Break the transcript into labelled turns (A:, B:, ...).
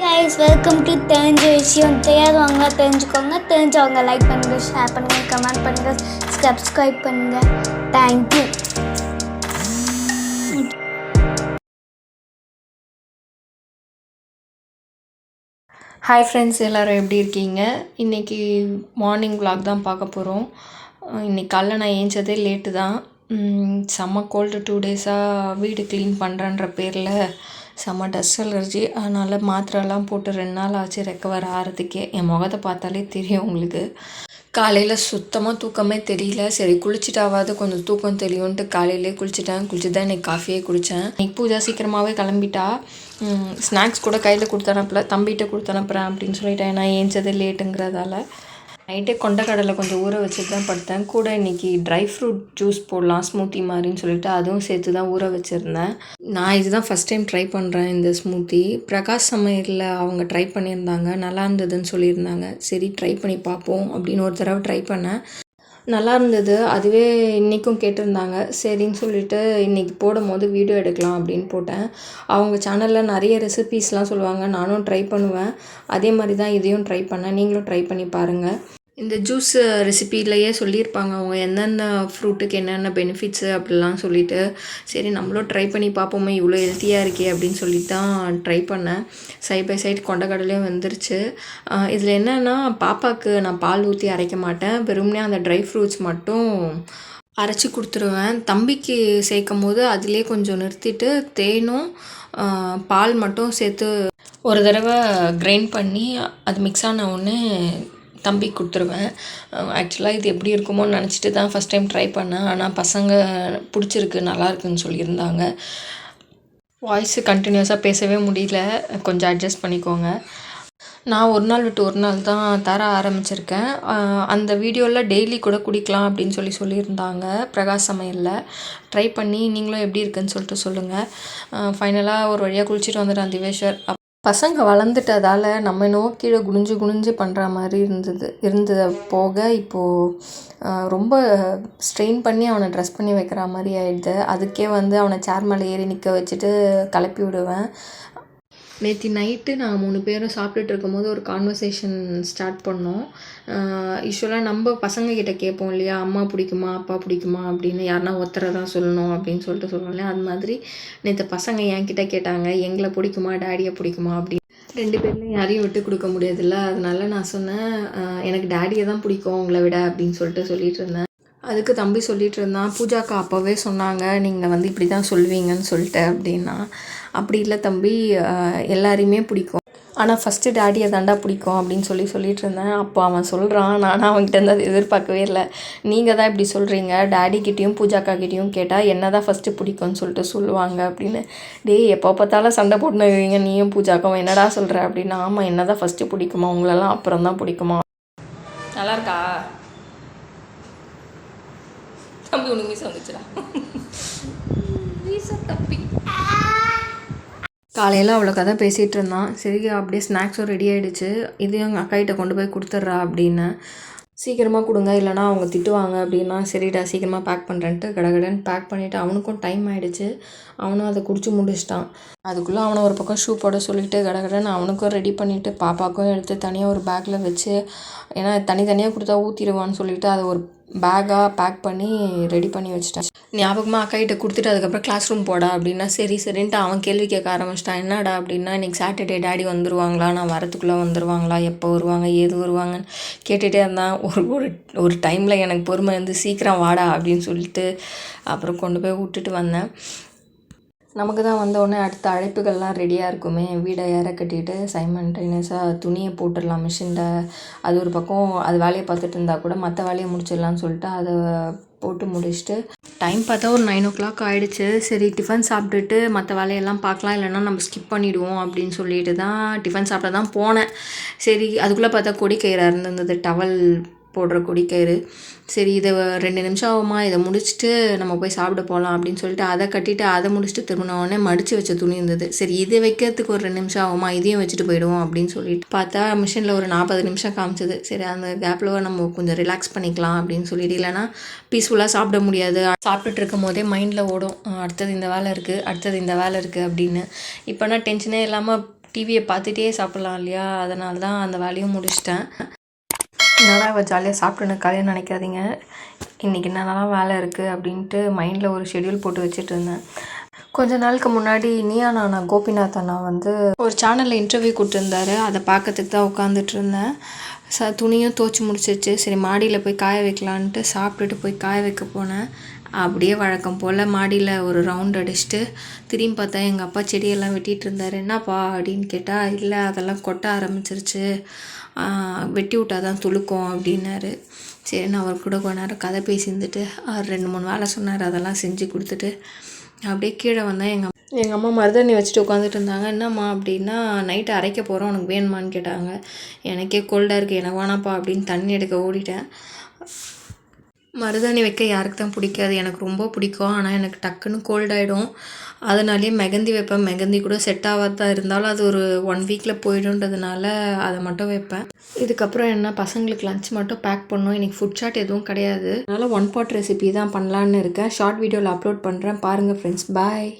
A: Guys welcome to தெரிஞ்ச விஷயம் தெரியாதவங்க தெரிஞ்சுக்கோங்க. தெரிஞ்சவங்க லைக் பண்ணுங்கள் ஷேர் பண்ணுங்கள் கமெண்ட் பண்ணுங்கள் சப்ஸ்கிரைப் பண்ணுங்கள் தேங்க்யூ
B: ஹாய் ஃப்ரெண்ட்ஸ் எல்லோரும் எப்படி இருக்கீங்க? இன்றைக்கி மார்னிங் vlog தான் பார்க்க போகிறோம் இன்றைக்கி காலைல நான் ஏஞ்சதே லேட்டு தான். செம்ம கோல்டு டூ டேஸாக வீடு க்ளீன் பண்ணுறன்ற பேரில் செம்ம டஸ்ட் அலர்ஜி அதனால் மாத்திரைலாம் போட்டு ரெண்டு நாள் ஆச்சு ரெக்கவர் ஆகிறதுக்கே என் முகத்தை பார்த்தாலே தெரியும் உங்களுக்கு. காலையில் சுத்தமாக தூக்கமே தெரியல. சரி குளிச்சுட்டாவது கொஞ்சம் தூக்கம் தெரியும்ன்ட்டு காலையிலே குளிச்சிட்டேன். குளிச்சு தான் இன்றைக்கி காஃபியே குடித்தேன் இன்னைக்கு பூஜா சீக்கிரமாகவே கிளம்பிட்டா. ஸ்நாக்ஸ் கூட கையில் கொடுத்தனுப்பல தம்பிகிட்ட கொடுத்தனுப்புறேன் அப்படின்னு சொல்லிட்டேன். நான் ஏஞ்சது லேட்டுங்கிறதால நைட்டே கொண்டக்கடலை கொஞ்சம் ஊற வச்சுட்டு தான் படுத்தேன். கூட இன்றைக்கி ட்ரை ஃப்ரூட் ஜூஸ் போடலாம் ஸ்மூத்தி மாதிரின்னு சொல்லிட்டு அதுவும் சேர்த்து தான் ஊற வச்சுருந்தேன். நான் இதுதான் ஃபஸ்ட் டைம் ட்ரை பண்ணுறேன் இந்த ஸ்மூத்தி பிரகாஷ் சமையலில் அவங்க ட்ரை பண்ணியிருந்தாங்க நல்லா இருந்ததுன்னு சொல்லியிருந்தாங்க. சரி ட்ரை பண்ணி பார்ப்போம் அப்படின்னு ஒரு தடவை ட்ரை பண்ணேன். நல்லா இருந்தது. அதுவே இன்றைக்கும் கேட்டிருந்தாங்க. சரின்னு சொல்லிட்டு இன்றைக்கி போடும் போது வீடியோ எடுக்கலாம் அப்படின்னு போட்டேன். அவங்க சேனலில் நிறைய ரெசிபீஸ்லாம் சொல்லுவாங்க. நானும் ட்ரை பண்ணுவேன். அதே மாதிரி தான் இதையும் ட்ரை பண்ணேன். நீங்களும் ட்ரை பண்ணி பாருங்கள் இந்த ஜூஸ் ரெசிபிலையே சொல்லியிருப்பாங்க. அவங்க என்னென்ன ஃப்ரூட்டுக்கு என்னென்ன பெனிஃபிட்ஸு அப்படிலாம் சொல்லிவிட்டு சரி நம்மளும் ட்ரை பண்ணி பார்ப்போமே இவ்வளோ ஹெல்த்தியாக இருக்கே அப்படின்னு சொல்லி தான் ட்ரை பண்ணேன். சைட் பை சைட் கொண்டக்கடலையும் வந்துருச்சு. இதில் என்னென்னா பாப்பாவுக்கு நான் பால் ஊற்றி அரைக்க மாட்டேன். வெறும்னே அந்த ட்ரை ஃப்ரூட்ஸ் மட்டும் அரைச்சி கொடுத்துருவேன். தம்பிக்கு சேர்க்கும் போது அதிலே கொஞ்சம் நிறுத்திட்டு தேனும் பால் மட்டும் சேர்த்து ஒரு தடவை கிரைண்ட் பண்ணி அது மிக்ஸ் ஆன உடனே தம்பிக்கு கொடுத்துருவேன். ஆக்சுவலாக இது எப்படி இருக்குமோன்னு நினச்சிட்டு தான் ஃபஸ்ட் டைம் ட்ரை பண்ணேன். ஆனால் பசங்க பிடிச்சிருக்கு நல்லாயிருக்குன்னு சொல்லியிருந்தாங்க. வாய்ஸு கண்டினியூஸாக பேசவே முடியல. கொஞ்சம் அட்ஜஸ்ட் பண்ணிக்கோங்க. நான் ஒரு நாள் விட்டு ஒரு நாள் தான் தர ஆரம்பிச்சிருக்கேன். அந்த வீடியோவில் டெய்லி கூட குடிக்கலாம் அப்படின்னு சொல்லி சொல்லியிருந்தாங்க. பிரகாஷ் சமையலில். ட்ரை பண்ணி நீங்களும் எப்படி இருக்குன்னு சொல்லிட்டு சொல்லுங்கள் ஃபைனலாக ஒரு வழியாக குளிச்சுட்டு வந்துடுறேன் திவேஷர் அப்- பசங்க வளர்ந்துட்டதால நம்ம என்னவோ கீழே குனிஞ்சு குனிஞ்சு பண்ணுற மாதிரி இருந்தது இருந்தது போக இப்போது ரொம்ப ஸ்ட்ரெயின் பண்ணி அவனை ட்ரெஸ் பண்ணி வைக்கிற மாதிரி ஆகிடுது அதுக்கே வந்து அவனை சேர் மேலே ஏறி நிற்க வச்சுட்டு கிளப்பி விடுவேன். நேற்று நைட்டு நான் மூணு பேரும் சாப்பிட்டுட்டு இருக்கும்போது ஒரு கான்வர்சேஷன் ஸ்டார்ட் பண்ணோம். யூஸ்வலாக நம்ம பசங்க கிட்ட கேட்போம் இல்லையா? அம்மா பிடிக்குமா? அப்பா பிடிக்குமா? அப்படின்னு யாருனா ஒருத்தரை தான் சொல்லணும் அப்படின்னு சொல்லிட்டு சொல்லுவோம் இல்லையா? அது மாதிரி நேற்று பசங்க என்கிட்ட கேட்டாங்க எங்களை பிடிக்குமா? டேடியை பிடிக்குமா? அப்படின்னு. ரெண்டு பேர்லையும் யாரையும் விட்டு கொடுக்க முடியாதுல்ல அதனால நான் சொன்னேன் எனக்கு டேடியை தான் பிடிக்கும் உங்களை விட அப்படின்னு சொல்லிட்டு சொல்லிட்டு இருந்தேன். அதுக்கு தம்பி சொல்லிட்டு இருந்தான் பூஜாக்கா அப்போவே சொன்னாங்க நீங்கள் வந்து இப்படி தான் சொல்லுவீங்கன்னு சொல்லிட்டு அப்படின்னா. அப்படி இல்லை தம்பி எல்லாரையுமே பிடிக்கும். ஆனால் ஃபஸ்ட்டு டேடியை தாண்டா பிடிக்கும் அப்படின்னு சொல்லி சொல்லிட்டு இருந்தேன் அப்போ அவன் சொல்கிறான் நானும் அவன்கிட்ட இருந்து அதை எதிர்பார்க்கவே இல்லை. நீங்கள் தான் இப்படி சொல்கிறீங்க டேடிக்கிட்டேயும் பூஜாக்கா கிட்டேயும் கேட்டால் என்ன தான் ஃபஸ்ட்டு பிடிக்கும்னு சொல்லிட்டு சொல்லுவாங்க அப்படின்னு. டேய் எப்போ பார்த்தாலும் சண்டை போட்டுன்னு இருக்கீங்க நீயும் பூஜாக்கும் என்னடா சொல்கிற அப்படின்னா. ஆமாம் என்ன தான் ஃபஸ்ட்டு பிடிக்குமா உங்களெல்லாம் அப்புறம் தான் பிடிக்குமா? நல்லா இருக்கா? தம்பி உனக்கு மீச வந்துச்சுடா. தப்பி காலையில் அவ்வளோ கதை பேசிகிட்டு இருந்தான். சரி அப்படியே ஸ்நாக்ஸும் ரெடி ஆகிடுச்சு இதையும் எங்கள் அக்காகிட்ட கொண்டு போய் கொடுத்துட்றா அப்படின்னு. சீக்கிரமாக கொடுங்க இல்லைனா அவங்க திட்டுவாங்க அப்படின்னா சரிடா சீக்கிரமாக பேக் பண்ணுறேன்ட்டு கடகடன்னு பேக் பண்ணிவிட்டு அவனுக்கும் டைம் ஆகிடுச்சு அவனும் அதை குடிச்சு முடிச்சிட்டான். அதுக்குள்ளே அவனை ஒரு பக்கம் ஷூ போட சொல்லிவிட்டு கடகடன்னு அவனுக்கும் ரெடி பண்ணிவிட்டு பாப்பாவுக்கும் எடுத்து தனியாக ஒரு பேக்கில் வச்சு ஏன்னா தனித்தனியாக கொடுத்தா ஊற்றிடுவான்னு சொல்லிவிட்டு அதை ஒரு பேக்காக பேக் பண்ணி ரெடி பண்ணி வச்சிட்டேன். ஞாபகமாக அக்கா கிட்ட கொடுத்துட்டு அதுக்கப்புறம் கிளாஸ் ரூம் போடா அப்படின்னா சரி சரின்ட்டு அவன் கேள்வி கேட்க ஆரம்பிச்சிட்டான். என்னடா அப்படின்னா இன்னைக்கு சாட்டர்டே டேடி வந்துருவாங்களா? நான் வரத்துக்குள்ளே வந்துருவாங்களா? எப்போ வருவாங்க? ஏது வருவாங்கன்னு கேட்டுகிட்டே இருந்தான். ஒரு ஒரு ஒரு டைமில் எனக்கு பொறுமை வந்து சீக்கிரம் வாடா அப்படின்னு சொல்லிட்டு அப்புறம் கொண்டு போய் விட்டுட்டு வந்தேன். நமக்கு தான் வந்த உடனே அடுத்த அழைப்புகள்லாம் ரெடியாக இருக்குமே. வீடை ஏற கட்டிட்டு சைமன்டைனியஸாக துணியை போட்டுடலாம் மிஷினில் அது ஒரு பக்கம் அது வேலையை பார்த்துட்டு இருந்தால் கூட மற்ற வேலையை முடிச்சிடலான்னு சொல்லிட்டு அதை போட்டு முடிச்சுட்டு டைம் பார்த்தா ஒரு நைன் ஓ கிளாக் ஆகிடுச்சு சரி டிஃபன் சாப்பிட்டுட்டு மற்ற வேலையெல்லாம் பார்க்கலாம். இல்லைன்னா நம்ம ஸ்கிப் பண்ணிவிடுவோம் அப்படின்னு சொல்லிட்டு தான் டிஃபன் சாப்பிட தான் போனேன். சரி அதுக்குள்ளே பார்த்தா கொடிக்கயிறு இருந்திருந்தது டவல் போடுற கொடிக்கயிறு சரி இதை ரெண்டு நிமிஷம் ஆகுமா? இதை முடிச்சுட்டு நம்ம போய் சாப்பிட போகலாம் அப்படின்னு சொல்லிட்டு அதை கட்டிட்டு அதை முடிச்சுட்டு திரும்பினோடனே மடித்து வச்ச துணி இருந்தது. சரி இது வைக்கிறதுக்கு ஒரு ரெண்டு நிமிஷம் ஆகுமா? இதையும் வச்சுட்டு போயிடுவோம் அப்படின்னு சொல்லிட்டு பார்த்தா மிஷினில் ஒரு நாற்பது நிமிஷம் காமிச்சது. சரி அந்த கேப்பில் நம்ம கொஞ்சம் ரிலாக்ஸ் பண்ணிக்கலாம் அப்படின்னு சொல்லிட்டு இல்லைனா பீஸ்ஃபுல்லாக சாப்பிட முடியாது. சாப்பிட்டுட்டு இருக்கும் போதே மைண்டில் ஓடும். அடுத்தது இந்த வேலை இருக்குது அடுத்தது இந்த வேலை இருக்குது அப்படின்னு. இப்போனா டென்ஷனே இல்லாமல் டிவியை பார்த்துட்டே சாப்பிட்லாம் இல்லையா? அதனால தான் அந்த வேலையும் முடிச்சிட்டேன். என்னடா இவள் ஜாலியாக சாப்பிட்டுன்னு காலையில் நினைக்காதீங்க. இன்றைக்கி என்னென்னலாம் வேலை இருக்குது அப்படின்ட்டு மைண்டில் ஒரு ஷெட்யூல் போட்டு வச்சுட்டு இருந்தேன். கொஞ்ச நாளுக்கு முன்னாடி நீயா நானா கோபிநாத் அண்ணா வந்து ஒரு சேனலில் இன்டர்வியூ கொடுத்துருந்தாரு. அதை பார்க்கறதுக்கு தான் உட்காந்துட்டு இருந்தேன். ச துணியும் துவச்சி முடிச்சிருச்சு. சரி மாடியில் போய் காய வைக்கலான்ட்டு சாப்பிட்டுட்டு போய் காய வைக்க போனேன். அப்படியே வழக்கம் போல் மாடியில் ஒரு ரவுண்ட் அடிச்சுட்டு திரும்பி பார்த்தா எங்கள் அப்பா செடியெல்லாம் வெட்டிகிட்டு இருந்தார். என்னப்பா? அப்படின்னு கேட்டால் இல்லை அதெல்லாம் கொட்ட ஆரம்பிச்சிருச்சு. வெட்டி விட்டால் தான் துளுக்கும் அப்படின்னாரு. சரி நான் அவர் கூட கொஞ்ச நேரம் கதை பேசியிருந்துட்டு அவர் ரெண்டு மூணு வேலை சொன்னார். அதெல்லாம் செஞ்சு கொடுத்துட்டு அப்படியே கீழே வந்தால் எங்கள் எங்கள் அம்மா மருதாணி வச்சுட்டு உட்காந்துட்டு இருந்தாங்க. என்னம்மா? அப்படின்னா நைட்டு அரைக்க போகிறோம் உனக்கு வேணுமான்னு கேட்டாங்க. எனக்கே கோல்டாக இருக்குது எனக்கு வேணாப்பா அப்படின்னு தண்ணி எடுக்க ஓடிட்டேன். மருதாணி வைக்க யாருக்கு தான் பிடிக்காது. எனக்கு ரொம்ப பிடிக்கும். ஆனால் எனக்கு டக்குன்னு கோல்ட் ஆகிடும் அதனாலே மெகந்தி வைப்பேன். மெகந்தி கூட செட் ஆகாதா இருந்தாலும் அது ஒரு ஒன் வீக்கில் போயிடுன்றதுனால அதை மட்டும் வைப்பேன். இதுக்கப்புறம் என்ன? பசங்களுக்கு லஞ்ச் மட்டும் பேக் பண்ணோம். இன்றைக்கி ஃபுட் சாட் எதுவும் கிடையாது. அதனால் ஒன் பாட் ரெசிபி தான் பண்ணலான்னு இருக்கேன். ஷார்ட் வீடியோவில் அப்லோட் பண்ணுறேன் பாருங்கள் ஃப்ரெண்ட்ஸ் பாய்